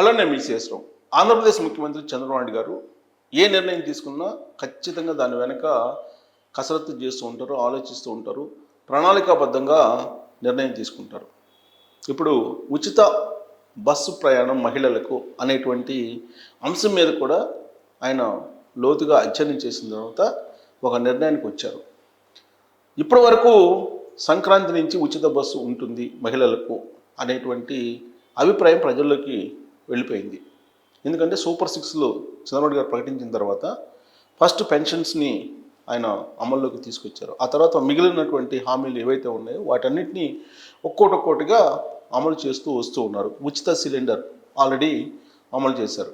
Hello నేను మీ శేషరావు ఆంధ్రప్రదేశ్ ముఖ్యమంత్రి చంద్రబాబు నాయుడు గారు ఏ నిర్ణయం తీసుకున్నా ఖచ్చితంగా దాని వెనక కసరత్తు చేస్తూ ఉంటారు ఆలోచిస్తూ ఉంటారు ప్రణాళికాబద్ధంగా నిర్ణయం తీసుకుంటారు. ఇప్పుడు ఉచిత బస్సు ప్రయాణం మహిళలకు అనేటువంటి అంశం మీద కూడా ఆయన లోతుగా అధ్యయనం చేసిన తర్వాత ఒక నిర్ణయానికి వచ్చారు. ఇప్పటి వరకు సంక్రాంతి నుంచి ఉచిత బస్సు ఉంటుంది మహిళలకు అనేటువంటి అభిప్రాయం ప్రజల్లోకి వెళ్ళిపోయింది. ఎందుకంటే సూపర్ సిక్స్లో చంద్రబాబు గారు ప్రకటించిన తర్వాత ఫస్ట్ పెన్షన్స్ని ఆయన అమల్లోకి తీసుకొచ్చారు. ఆ తర్వాత మిగిలినటువంటి హామీలు ఏవైతే ఉన్నాయో వాటన్నిటిని ఒక్కోటి ఒక్కోటిగా అమలు చేస్తూ వస్తూ ఉన్నారు. ఉచిత సిలిండర్ ఆల్రెడీ అమలు చేశారు.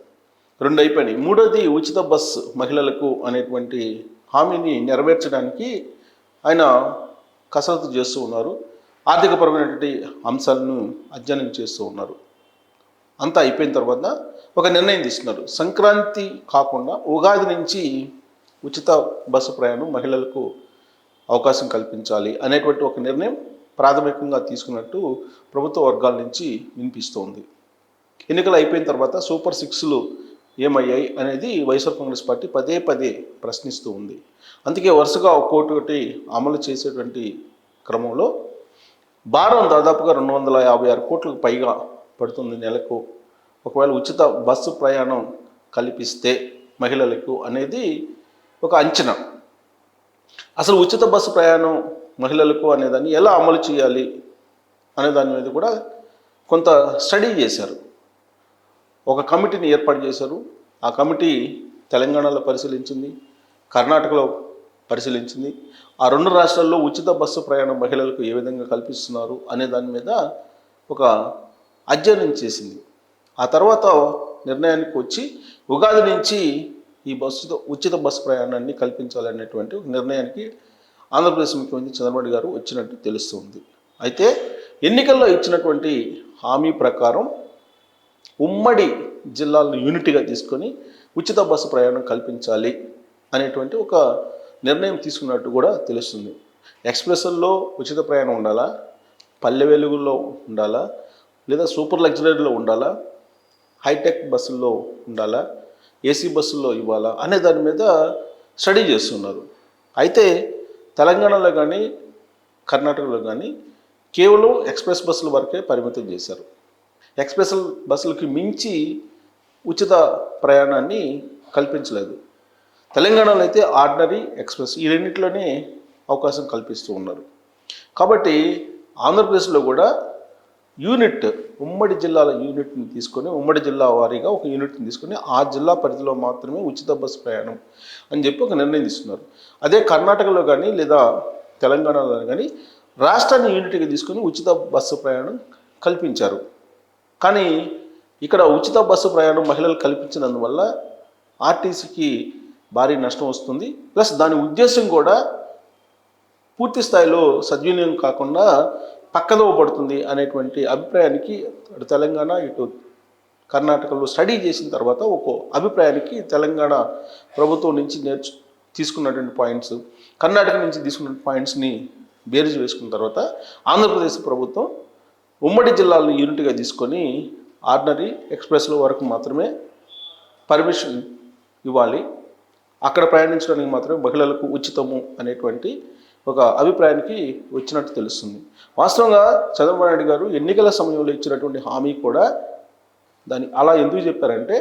రెండు అయిపోయినాయి. మూడోది ఉచిత బస్ మహిళలకు అనేటువంటి హామీని నెరవేర్చడానికి ఆయన కసరత్తు చేస్తూ ఉన్నారు. ఆర్థికపరమైనటువంటి అంశాలను అధ్యయనం చేస్తూ ఉన్నారు. అంతా అయిపోయిన తర్వాత ఒక నిర్ణయం తీసుకున్నారు సంక్రాంతి కాకుండా ఉగాది నుంచి ఉచిత బస్సు ప్రయాణం మహిళలకు అవకాశం కల్పించాలి అనేటువంటి ఒక నిర్ణయం ప్రాథమికంగా తీసుకున్నట్టు ప్రభుత్వ వర్గాల నుంచి వినిపిస్తోంది. ఎన్నికలు అయిపోయిన తర్వాత సూపర్ సిక్స్లు ఏమయ్యాయి అనేది వైఎస్ఆర్ కాంగ్రెస్ పార్టీ పదే పదే ప్రశ్నిస్తూ ఉంది. అందుకే వరుసగా ఒక్కొక్కటి అమలు చేసేటువంటి క్రమంలో భారం దాదాపుగా రెండు వందల యాభై ఆరు కోట్లకు పైగా పడుతుంది నెలకు. ఒకవేళ ఉచిత బస్సు ప్రయాణం కల్పిస్తే మహిళలకు అనేది ఒక అంచనా. అసలు ఉచిత బస్సు ప్రయాణం మహిళలకు అనేదాన్ని ఎలా అమలు చేయాలి అనే దాని మీద కూడా కొంత స్టడీ చేశారు. ఒక కమిటీని ఏర్పాటు చేశారు. ఆ కమిటీ తెలంగాణలో పరిశీలించింది కర్ణాటకలో పరిశీలించింది. ఆ రెండు రాష్ట్రాల్లో ఉచిత బస్సు ప్రయాణం మహిళలకు ఏ విధంగా కల్పిస్తున్నారు అనే దాని మీద ఒక అధ్యయనం చేసింది. ఆ తర్వాత నిర్ణయానికి వచ్చి ఉగాది నుంచి ఈ బస్సుతో ఉచిత బస్సు ప్రయాణాన్ని కల్పించాలనేటువంటి ఒక నిర్ణయానికి ఆంధ్రప్రదేశ్ ముఖ్యమంత్రి చంద్రబాబు గారు వచ్చినట్టు తెలుస్తుంది. అయితే ఎన్నికల్లో ఇచ్చినటువంటి హామీ ప్రకారం ఉమ్మడి జిల్లాలను యూనిట్గా తీసుకొని ఉచిత బస్సు ప్రయాణం కల్పించాలి అనేటువంటి ఒక నిర్ణయం తీసుకున్నట్టు కూడా తెలుస్తుంది. ఎక్స్ప్రెస్లో ఉచిత ప్రయాణం ఉండాలా? పల్లె వెలుగుల్లో ఉండాలా? లేదా సూపర్ లగ్జరీలో ఉండాలా? హైటెక్ బస్సుల్లో ఉండాలా? ఏసీ బస్సుల్లో ఇవ్వాలా? అనే దాని మీద స్టడీ చేస్తున్నారు. అయితే తెలంగాణలో కానీ కర్ణాటకలో కానీ కేవలం ఎక్స్ప్రెస్ బస్సుల వరకే పరిమితం చేశారు. ఎక్స్ప్రెస్ బస్సులకి మించి ఉచిత ప్రయాణాన్ని కల్పించలేదు. తెలంగాణలో అయితే ఆర్డినరీ ఎక్స్ప్రెస్ ఈ రెండింటిలోనే అవకాశం కల్పిస్తూ ఉన్నారు. కాబట్టి ఆంధ్రప్రదేశ్లో కూడా యూనిట్ ఉమ్మడి జిల్లాల యూనిట్ని తీసుకొని ఉమ్మడి జిల్లా వారీగా ఒక యూనిట్ని తీసుకొని ఆ జిల్లా పరిధిలో మాత్రమే ఉచిత బస్సు ప్రయాణం అని చెప్పి ఒక నిర్ణయం తీసుకున్నారు. అదే కర్ణాటకలో కానీ లేదా తెలంగాణలో కానీ రాష్ట్రాన్ని యూనిట్గా తీసుకొని ఉచిత బస్సు ప్రయాణం కల్పించారు. కానీ ఇక్కడ ఉచిత బస్సు ప్రయాణం మహిళలు కల్పించినందువల్ల ఆర్టీసీకి భారీ నష్టం వస్తుంది. ప్లస్ దాని ఉద్దేశం కూడా పూర్తి స్థాయిలో సద్వినియోగం కాకుండా పక్కదోవ పడుతుంది అనేటువంటి అభిప్రాయానికి అటు తెలంగాణ ఇటు కర్ణాటకలో స్టడీ చేసిన తర్వాత ఒక అభిప్రాయానికి తెలంగాణ ప్రభుత్వం నుంచి నేర్చు తీసుకున్నటువంటి పాయింట్స్ కర్ణాటక నుంచి తీసుకున్న పాయింట్స్ని బేరీజ్ వేసుకున్న తర్వాత ఆంధ్రప్రదేశ్ ప్రభుత్వం ఉమ్మడి జిల్లాలను యూనిట్గా తీసుకొని ఆర్డినరీ ఎక్స్ప్రెస్లో వరకు మాత్రమే పర్మిషన్ ఇవ్వాలి. అక్కడ ప్రయాణించడానికి మాత్రమే మహిళలకు ఉచితము అనేటువంటి ఒక అభిప్రాయానికి వచ్చినట్టు తెలుస్తుంది. వాస్తవంగా చంద్రబాబు నాయుడు గారు ఎన్నికల సమయంలో ఇచ్చినటువంటి హామీ కూడా దాన్ని అలా ఎందుకు చెప్పారంటే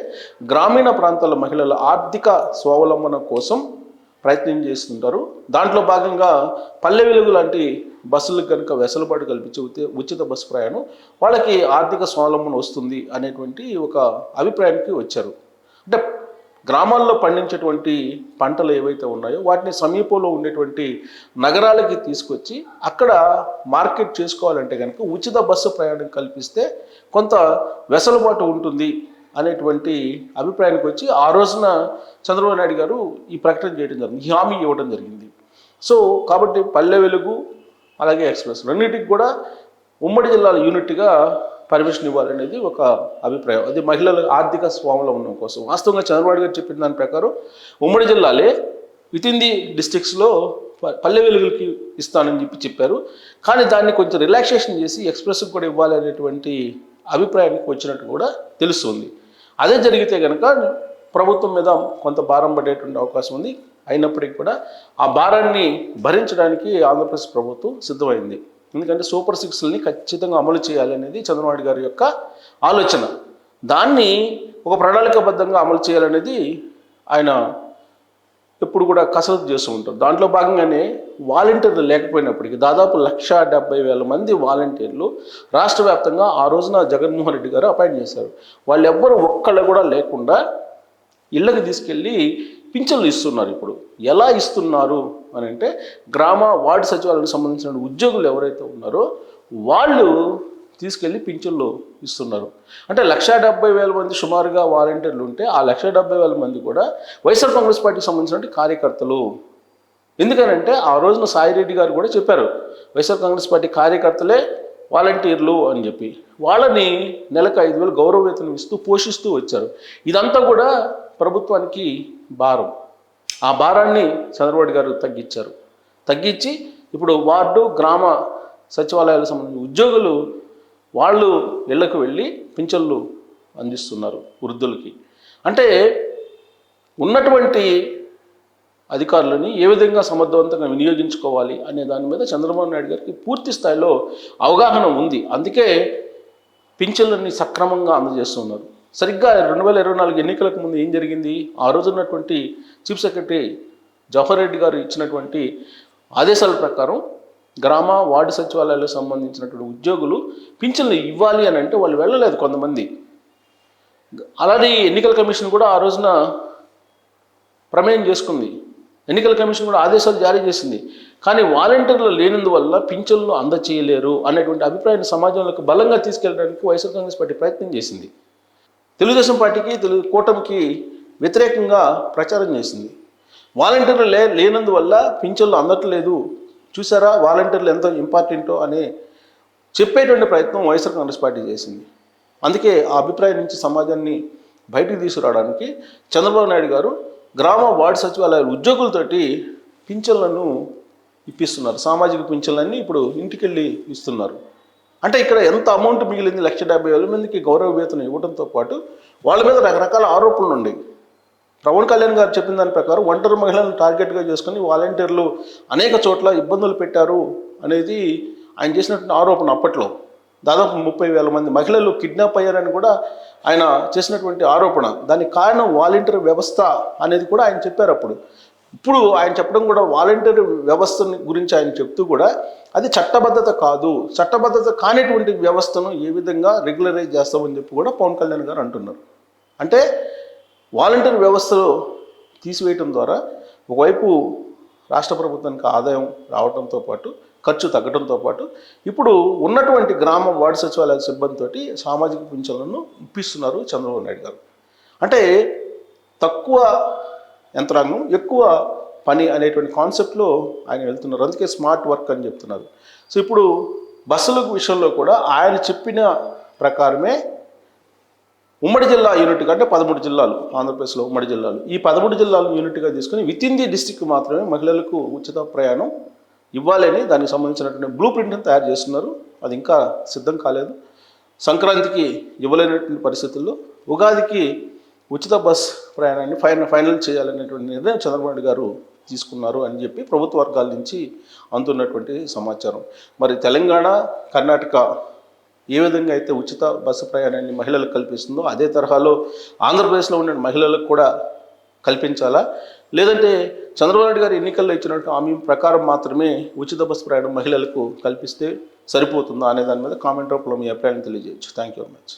గ్రామీణ ప్రాంతాల మహిళల ఆర్థిక స్వావలంబన కోసం ప్రయత్నం చేస్తుంటారు. దాంట్లో భాగంగా పల్లె వెలుగు లాంటి బస్సులకు కనుక వెసులుబాటు కల్పించి ఉచిత బస్సు ప్రయాణం వాళ్ళకి ఆర్థిక స్వావలంబన వస్తుంది అనేటువంటి ఒక అభిప్రాయానికి వచ్చారు. అంటే గ్రామాల్లో పండించేటువంటి పంటలు ఏవైతే ఉన్నాయో వాటిని సమీపంలో ఉండేటువంటి నగరాలకి తీసుకొచ్చి అక్కడ మార్కెట్ చేసుకోవాలంటే కనుక ఉచిత బస్సు ప్రయాణం కల్పిస్తే కొంత వెసులుబాటు ఉంటుంది అనేటువంటి అభిప్రాయానికి వచ్చి ఆ రోజున చంద్రబాబు నాయుడు గారు ఈ ప్రకటన చేయడం జరిగింది. ఈ హామీ ఇవ్వడం జరిగింది. సో కాబట్టి పల్లె వెలుగు అలాగే ఎక్స్ప్రెస్ రెండింటికి కూడా ఉమ్మడి జిల్లాల యూనిట్గా పర్మిషన్ ఇవ్వాలనేది ఒక అభిప్రాయం. అది మహిళల ఆర్థిక స్వావలంబనం కోసం. వాస్తవంగా చంద్రబాబు గారు చెప్పిన దాని ప్రకారం ఉమ్మడి జిల్లాలే విత్ ఇన్ ది డిస్ట్రిక్ట్స్లో పల్లె వెలుగులకి ఇస్తానని చెప్పి చెప్పారు. కానీ దాన్ని కొంచెం రిలాక్సేషన్ చేసి ఎక్స్ప్రెస్కి కూడా ఇవ్వాలి అనేటువంటి అభిప్రాయానికి వచ్చినట్టు కూడా తెలుస్తుంది. అదే జరిగితే కనుక ప్రభుత్వం మీద కొంత భారం పడేటువంటి అవకాశం ఉంది. అయినప్పటికీ కూడా ఆ భారాన్ని భరించడానికి ఆంధ్రప్రదేశ్ ప్రభుత్వం సిద్ధమైంది. ఎందుకంటే సూపర్ సిక్స్ని ఖచ్చితంగా అమలు చేయాలనేది చంద్రబాబు గారి యొక్క ఆలోచన. దాన్ని ఒక ప్రణాళికబద్ధంగా అమలు చేయాలనేది ఆయన ఎప్పుడు కూడా కసరత్తు చేస్తూ ఉంటారు. దాంట్లో భాగంగానే వాలంటీర్లు లేకపోయినప్పటికీ దాదాపు లక్ష డెబ్బై వేల మంది వాలంటీర్లు రాష్ట్ర వ్యాప్తంగా ఆ రోజున జగన్మోహన్ రెడ్డి గారు అపాయింట్ చేశారు. వాళ్ళు ఎవ్వరు ఒక్కళ్ళు కూడా లేకుండా ఇళ్ళకి తీసుకెళ్ళి పింఛన్లు ఇస్తున్నారు ఇప్పుడు. ఎలా ఇస్తున్నారు? అని అంటే గ్రామ వార్డు సచివాలయానికి సంబంధించిన ఉద్యోగులు ఎవరైతే ఉన్నారో వాళ్ళు తీసుకెళ్ళి పింఛన్లు ఇస్తున్నారు. అంటే లక్ష డెబ్బై వేల మంది సుమారుగా వాలంటీర్లు ఉంటే ఆ లక్ష డెబ్బై వేల మంది కూడా వైఎస్ఆర్ కాంగ్రెస్ పార్టీకి సంబంధించిన కార్యకర్తలు. ఎందుకనంటే ఆ రోజున సాయిరెడ్డి గారు కూడా చెప్పారు వైఎస్ఆర్ కాంగ్రెస్ పార్టీ కార్యకర్తలే వాలంటీర్లు అని చెప్పి. వాళ్ళని నెలకు ఐదు వేలు గౌరవ వేతనం ఇస్తూ పోషిస్తూ వచ్చారు. ఇదంతా కూడా ప్రభుత్వానికి భారం. ఆ భారాన్ని చంద్రబాబు గారు తగ్గించారు. తగ్గించి ఇప్పుడు వార్డు గ్రామ సచివాలయాలకు సంబంధించిన ఉద్యోగులు వాళ్ళు ఇళ్ళకు వెళ్ళి పింఛన్లు అందిస్తున్నారు వృద్ధులకి. అంటే ఉన్నటువంటి అధికారులని ఏ విధంగా సమర్థవంతంగా వినియోగించుకోవాలి అనే దాని మీద చంద్రబాబు నాయుడు గారికి పూర్తి స్థాయిలో అవగాహన ఉంది. అందుకే పింఛన్లని సక్రమంగా అందజేస్తున్నారు. సరిగ్గా రెండు వేల ఇరవై నాలుగు ఎన్నికలకు ముందు ఏం జరిగింది? ఆ రోజు ఉన్నటువంటి చీఫ్ సెక్రటరీ జవహర్ రెడ్డి గారు ఇచ్చినటువంటి ఆదేశాల ప్రకారం గ్రామ వార్డు సచివాలయాలకు సంబంధించినటువంటి ఉద్యోగులు పింఛన్లు ఇవ్వాలి అని అంటే వాళ్ళు వెళ్ళలేదు కొంతమంది. అలానే ఎన్నికల కమిషన్ కూడా ఆ రోజున ప్రమేయం చేసుకుంది. ఎన్నికల కమిషన్ కూడా ఆదేశాలు జారీ చేసింది. కానీ వాలంటీర్లు లేనందువల్ల పింఛన్లు అందచేయలేరు అనేటువంటి అభిప్రాయాన్ని సమాజంలోకి బలంగా తీసుకెళ్ళడానికి వైఎస్ఆర్ కాంగ్రెస్ పార్టీ ప్రయత్నం చేసింది. తెలుగుదేశం పార్టీకి తెలుగు కూటమికి వ్యతిరేకంగా ప్రచారం చేసింది. వాలంటీర్లు లే లేనందువల్ల పింఛన్లు అందట్లేదు. చూసారా వాలంటీర్లు ఎంత ఇంపార్టెంటో అని చెప్పేటువంటి ప్రయత్నం వైఎస్ఆర్ కాంగ్రెస్ పార్టీ చేసింది. అందుకే ఆ అభిప్రాయం నుంచి సమాజాన్ని బయటికి తీసుకురావడానికి చంద్రబాబు నాయుడు గారు గ్రామ వార్డు సచివాలయాల ఉద్యోగులతోటి పింఛన్లను ఇప్పిస్తున్నారు. సామాజిక పింఛన్లన్నీ ఇప్పుడు ఇంటికెళ్ళి ఇస్తున్నారు. అంటే ఇక్కడ ఎంత అమౌంట్ మిగిలింది? లక్ష డెబ్బై వేల మందికి గౌరవ వేతనం ఇవ్వడంతో పాటు వాళ్ళ మీద రకరకాల ఆరోపణలు ఉన్నాయి. పవన్ కళ్యాణ్ గారు చెప్పిన దాని ప్రకారం ఒంటరి మహిళలను టార్గెట్గా చేసుకుని వాలంటీర్లు అనేక చోట్ల ఇబ్బందులు పెట్టారు అనేది ఆయన చేసినటువంటి ఆరోపణ అప్పట్లో. దాదాపు ముప్పై వేల మంది మహిళలు కిడ్నాప్ అయ్యారని కూడా ఆయన చేసినటువంటి ఆరోపణ. దానికి కారణం వాలంటీర్ వ్యవస్థ అనేది కూడా ఆయన చెప్పారు అప్పుడు. ఇప్పుడు ఆయన చెప్పడం కూడా వాలంటీర్ వ్యవస్థ గురించి ఆయన చెప్తూ కూడా అది చట్టబద్ధత కాదు. చట్టబద్ధత కానిటువంటి వ్యవస్థను ఏ విధంగా రెగ్యులరైజ్ చేస్తామని చెప్పి కూడా పవన్ కళ్యాణ్ గారు అంటున్నారు. అంటే వాలంటీర్ వ్యవస్థలో తీసివేయటం ద్వారా ఒకవైపు రాష్ట్ర ప్రభుత్వానికి ఆదాయం రావడంతో పాటు ఖర్చు తగ్గడంతో పాటు ఇప్పుడు ఉన్నటువంటి గ్రామ వార్డు సచివాలయ సిబ్బందితోటి సామాజిక పింఛన్లను ఇప్పిస్తున్నారు చంద్రబాబు నాయుడు గారు. అంటే తక్కువ యంత్రాంగం ఎక్కువ పని అనేటువంటి కాన్సెప్ట్లో ఆయన వెళ్తున్నారు. అందుకే స్మార్ట్ వర్క్ అని చెప్తున్నారు. సో ఇప్పుడు బస్సుల విషయంలో కూడా ఆయన చెప్పిన ప్రకారమే ఉమ్మడి జిల్లా యూనిట్గా అంటే పదమూడు జిల్లాలు ఆంధ్రప్రదేశ్లో ఉమ్మడి జిల్లాలు. ఈ పదమూడు జిల్లాలు యూనిట్గా తీసుకుని విత్ ఇన్ ది డిస్టిక్ మాత్రమే మహిళలకు ఉచిత ప్రయాణం ఇవ్వాలని దానికి సంబంధించినటువంటి బ్లూ ప్రింట్ని తయారు చేస్తున్నారు. అది ఇంకా సిద్ధం కాలేదు. సంక్రాంతికి ఇవ్వలేనటువంటి పరిస్థితుల్లో ఉగాదికి ఉచిత బస్ ప్రయాణాన్ని ఫైనల్ ఫైనల్ చేయాలనేటువంటి నిర్ణయం చంద్రబాబు గారు తీసుకున్నారు అని చెప్పి ప్రభుత్వ వర్గాల నుంచి అందుతున్నటువంటి సమాచారం. మరి తెలంగాణ కర్ణాటక ఏ విధంగా అయితే ఉచిత బస్సు ప్రయాణాన్ని మహిళలకు కల్పిస్తుందో అదే తరహాలో ఆంధ్రప్రదేశ్లో ఉన్న మహిళలకు కూడా కల్పించాలా? లేదంటే చంద్రబాబు నాయుడు గారు ఎన్నికల్లో ఇచ్చినట్టు హామీ ప్రకారం మాత్రమే ఉచిత బస్సు ప్రయాణం మహిళలకు కల్పిస్తే సరిపోతుందా అనే దాని మీద కామెంట్ రూపంలో మీ అభిప్రాయం తెలియజేయచ్చు. Thank you very much